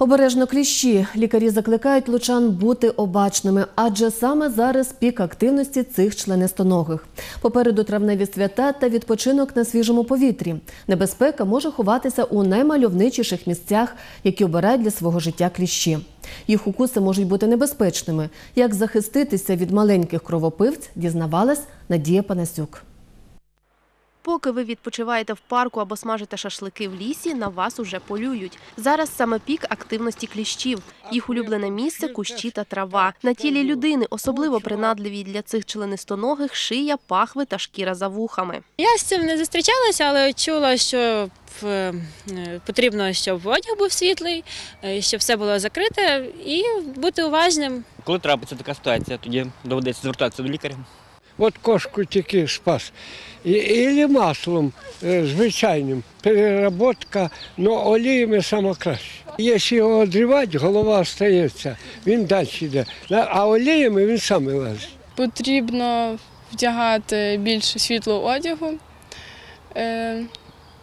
Обережно кліщі. Лікарі закликають лучан бути обачними, адже саме зараз пік активності цих членистоногих. Попереду травневі свята та відпочинок на свіжому повітрі. Небезпека може ховатися у наймальовничіших місцях, які обирають для свого життя кліщі. Їх укуси можуть бути небезпечними. Як захиститися від маленьких кровопивць, дізнавалась Надія Панасюк. Поки ви відпочиваєте в парку або смажите шашлики в лісі, на вас уже полюють. Зараз саме пік активності кліщів. Їх улюблене місце кущі та трава. На тілі людини особливо принадливі для цих членистоногих шия, пахви та шкіра за вухами. Я з цим не зустрічалася, але чула, що е, потрібно, щоб одяг був світлий, е, щоб все було закрите і бути уважним. Коли трапиться така ситуація, тоді доведеться звертатися до лікаря. От кошку тільки спас. І, маслом е, звичайним. Переработка, ну оліями саме краще. Якщо його відривати, голова остається, він далі йде. А оліями він сам вилазить. потрібно вдягати більше світлого одягу, е,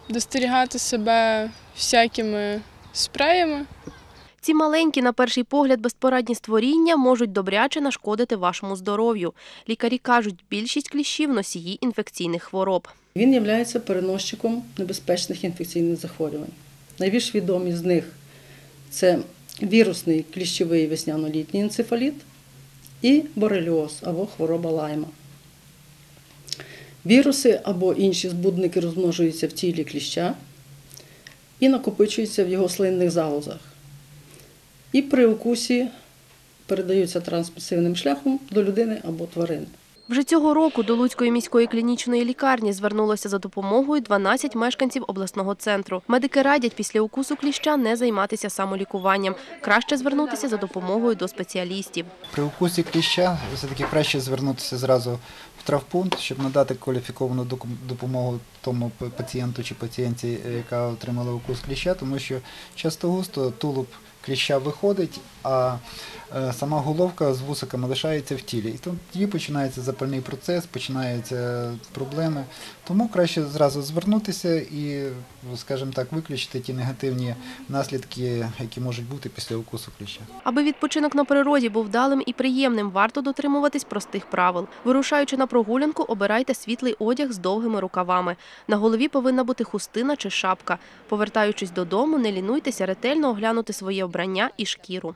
достерігати себе всякими спреями. Ці маленькі, на перший погляд, безпорадні створіння можуть добряче нашкодити вашому здоров'ю. Лікарі кажуть, більшість кліщів носії інфекційних хвороб. Він є переносчиком небезпечних інфекційних захворювань. Найбільш відомі з них це вірусний кліщовий весняно-літній енцефаліт і бореліоз або хвороба лайма. Віруси або інші збудники розмножуються в тілі кліща і накопичуються в його слинних залозах. І при укусі передаються трансмісивним шляхом до людини або тварини. Вже цього року до Луцької міської клінічної лікарні звернулося за допомогою 12 мешканців обласного центру. Медики радять після укусу кліща не займатися самолікуванням. Краще звернутися за допомогою до спеціалістів. При укусі кліща все-таки краще звернутися зразу в травпункт, щоб надати кваліфіковану допомогу тому пацієнту чи пацієнтці, е, яка отримала укус кліща, тому що часто густо тулуб кліща виходить, а е, сама головка з вусиками лишається в тілі. І тоді починається запальний процес, починаються проблеми. Тому краще зразу звернутися і, скажімо так, виключити ті негативні наслідки, які можуть бути після укусу кліща. Аби відпочинок на природі був вдалим і приємним, варто дотримуватись простих правил. Вирушаючи на прогулянку, обирайте світлий одяг з довгими рукавами. На голові повинна бути хустина чи шапка. Повертаючись додому, не лінуйтеся ретельно оглянути своє обрання і шкіру.